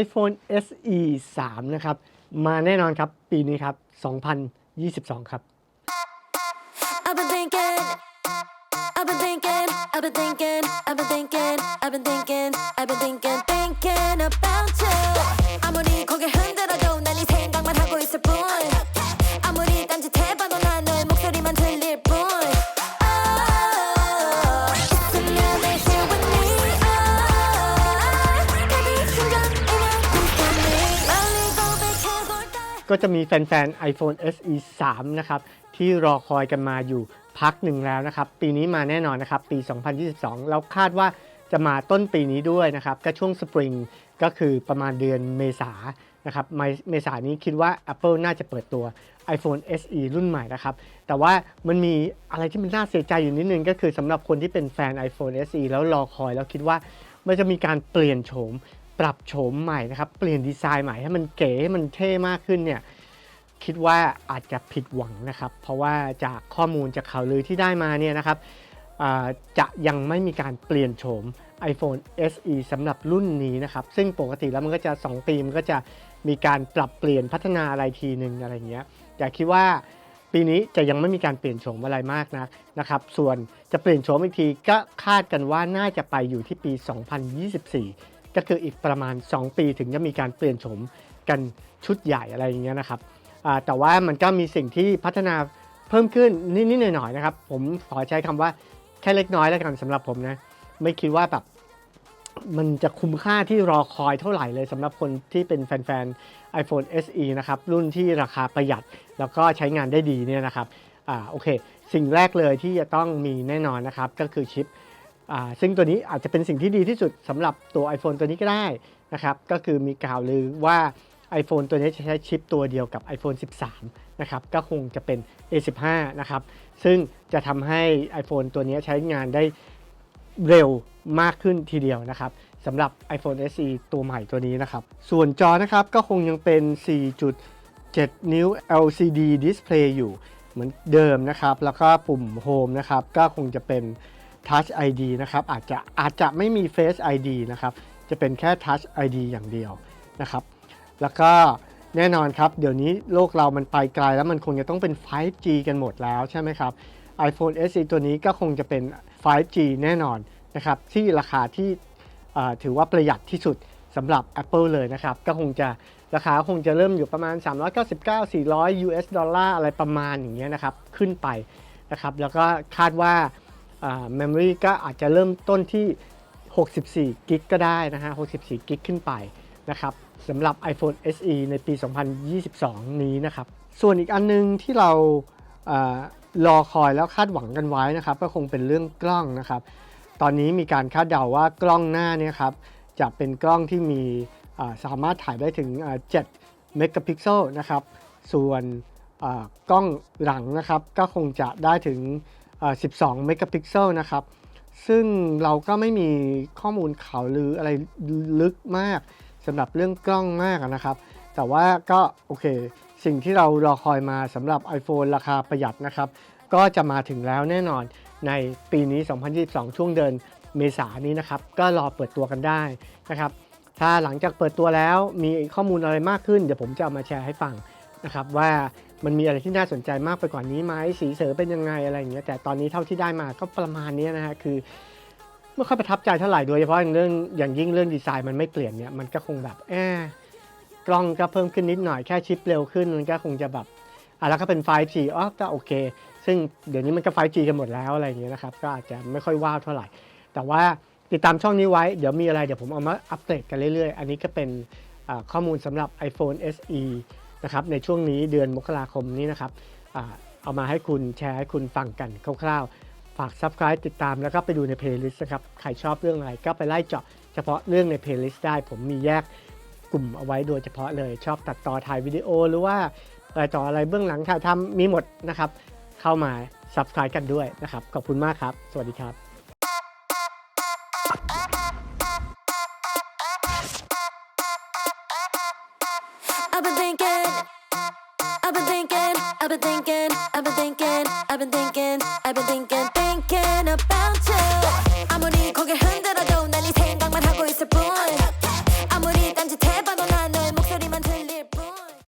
iPhone SE 3 นะครับ มาแน่นอนครับ ปีนี้ครับ 2022 ครับ I've been thinking, I've been thinking, I've been thinking, I've been thinking, I've been thinking, I've been thinking, thinking about you. ก็จะมีแฟนๆ iPhone SE 3 นะครับ ที่รอคอยกันมาอยู่พักหนึ่งแล้วนะครับ ปีนี้มาแน่นอนนะครับ ปี 2022แล้วคาดว่าจะมาต้นปีนี้ด้วยนะครับ ก็ช่วงสปริงก็คือประมาณเดือนเมษานะครับเมเมษานี้คิดว่า Apple น่าจะเปิดตัว iPhone SE รุ่นใหม่นะครับ แต่ว่ามันมีอะไรที่มันน่าเสียใจอยู่นิดนึง ก็คือสำหรับคนที่เป็นแฟน iPhone SE แล้วรอคอยแล้วคิดว่ามันจะมีการเปลี่ยนโฉม ปรับโฉมใหม่นะครับ เปลี่ยนดีไซน์ใหม่ให้มันเก๋ให้มันเท่มากขึ้นเนี่ยคิดว่าอาจจะผิดหวังนะครับ เพราะว่าจากข้อมูลจากข่าวลือที่ได้มาเนี่ยนะครับจะยังไม่มีการเปลี่ยนโฉม iPhone SE สำหรับรุ่นนี้นะครับ ซึ่งปกติแล้วมันก็จะ 2 ปีมันก็จะมีการปรับเปลี่ยนพัฒนาอะไรทีหนึ่งอะไรเงี้ยแต่คิดว่าปีนี้จะยังไม่มีการเปลี่ยนโฉมอะไรมากนักนะครับ ส่วนจะเปลี่ยนโฉมอีกทีก็คาดกันว่าน่าจะไปอยู่ที่ปี 2024 ก็คืออีกประมาณ 2 ปีถึงจะมีการเปลี่ยนโฉมกันชุดใหญ่อะไรอย่างเงี้ยนะครับแต่ว่ามันก็มีสิ่งที่พัฒนาเพิ่มขึ้นนิดๆหน่อยๆนะครับ ผมขอใช้คำว่าแค่เล็กน้อยแล้วกันสำหรับผมนะไม่คิดว่าแบบมันจะคุ้มค่าที่รอคอยเท่าไหร่เลยสำหรับคนที่เป็นแฟนๆ iPhone SE นะครับ รุ่นที่ราคาประหยัดแล้วก็ใช้งานได้ดีเนี่ยนะครับอ่าโอเค สิ่งแรกเลยที่จะต้องมีแน่นอนนะครับ ก็คือชิป ซึ่งตัวนี้อาจจะเป็นสิ่งที่ดีที่สุดสำหรับตัว iPhone ตัวนี้ก็ได้นะครับก็คือมีข่าวลือว่า iPhone ตัวนี้จะใช้ชิปตัวเดียวกับ iPhone 13 นะครับ ก็คงจะเป็น A15 นะครับ ซึ่งจะทำให้ iPhone ตัวนี้ใช้งานได้เร็วมากขึ้นทีเดียวนะครับสำหรับ iPhone SE ตัวใหม่ตัวนี้นะครับ ส่วนจอนะครับก็คงยังเป็น 4.7 นิ้ว LCD Display อยู่เหมือนเดิมนะครับ แล้วก็ปุ่ม Home นะครับ ก็คงจะเป็น Touch ID นะครับอาจจะอาจจะไม่มี Face ID นะครับจะเป็นแค่ Touch ID อย่างเดียวนะครับ แล้วก็แน่นอนครับ เดี๋ยวนี้โลกเรามันไปไกลแล้วมันคงจะต้องเป็น 5G กันหมดแล้วใช่ไหมครับ iPhone SE ตัวนี้ก็คงจะเป็น 5G แน่นอนนะครับที่ราคาที่ถือว่าประหยัดที่สุดสำหรับ Apple เลยนะครับ ก็คงจะราคาคงจะเริ่มอยู่ประมาณ 399 400 US ดอลลาร์อะไรประมาณอย่างเงี้ยนะครับ ขึ้นไปนะครับ แล้วก็คาดว่า เมมโมรีก็อาจจะเริ่มต้นที่ 64กิกก็ได้นะฮะ 64กิกขึ้นไปนะครับสำหรับ iPhone SE ในปี 2022 นี้นะครับ ส่วนอีกอันนึงที่เราเออรอคอยแล้วคาดหวังกันไว้นะครับ ก็คงเป็นเรื่องกล้องนะครับ ตอนนี้มีการคาดเดาว่ากล้องหน้าเนี่ยครับจะเป็นกล้องที่มีสามารถถ่ายได้ถึง 7 เมกะพิกเซลนะครับ ส่วนอ่ากล้องหลังนะครับก็คงจะได้ถึง 12 เมกะพิกเซลนะครับ ซึ่งเราก็ไม่มีข้อมูลข่าวลืออะไรลึกมากสำหรับเรื่องกล้องมากนะครับ แต่ว่าก็โอเค สิ่งที่เรารอคอยมาสำหรับ iPhone ราคาประหยัดนะครับ ก็จะมาถึงแล้วแน่นอนในปีนี้ 2022 ช่วงเดือนเมษานนี้นะครับ ก็รอเปิดตัวกันได้นะครับ ถ้าหลังจากเปิดตัวแล้วมีข้อมูลอะไรมากขึ้น เดี๋ยวผมจะเอามาแชร์ให้ฟังนะครับว่ามันมีอะไรที่น่าสนใจมากไปกว่านี้ไหมสีเสือเป็นยังไงอะไรอย่างเงี้ยแต่ตอนนี้เท่าที่ได้มาก็ประมาณนี้นะฮะคือไม่ค่อยประทับใจเท่าไหร่โดยเฉพาะอย่างเรื่องอย่างยิ่งเรื่องดีไซน์มันไม่เปลี่ยนเนี่ยมันก็คงแบบแอบกล้องก็เพิ่มขึ้นนิดหน่อยแค่ชิปเร็วขึ้นมันก็คงจะแบบอะแล้วก็เป็น 5G อ๋อก็โอเค ซึ่งเดี๋ยวนี้มันก็ 5G กันหมดแล้วอะไรอย่างเงี้ยนะครับก็อาจจะไม่ค่อยว้าวเท่าไหร่ แต่ว่าติดตามช่องนี้ไว้เดี๋ยวมีอะไรเดี๋ยวผมเอามาอัปเดตกันเรื่อยๆ อันนี้ก็เป็นข้อมูลสำหรับ iPhone SE นะครับในช่วงนี้เดือนมกราคมนี้นะครับอเอามาให้คุณแชร์ให้คุณฟังกันคร่าวๆ ฝาก Subscribe ติดตามแล้วก็ไปดูใน Playlist นะครับ ใครชอบเรื่องอะไรก็ไปไล่เจาะเฉพาะเรื่องใน Playlist ได้ ผมมีแยกกลุ่มเอาไว้โดยเฉพาะเลยชอบตัดต่อถ่ายวิดีโอหรือว่าอะไรต่ออะไรเบื้องหลังถ่ายทำมีหมดนะครับ เข้ามา Subscribe กันด้วยนะครับ ขอบคุณมากครับ สวัสดีครับ I've been thinking, I've been thinking, I've been thinking, I've been thinking.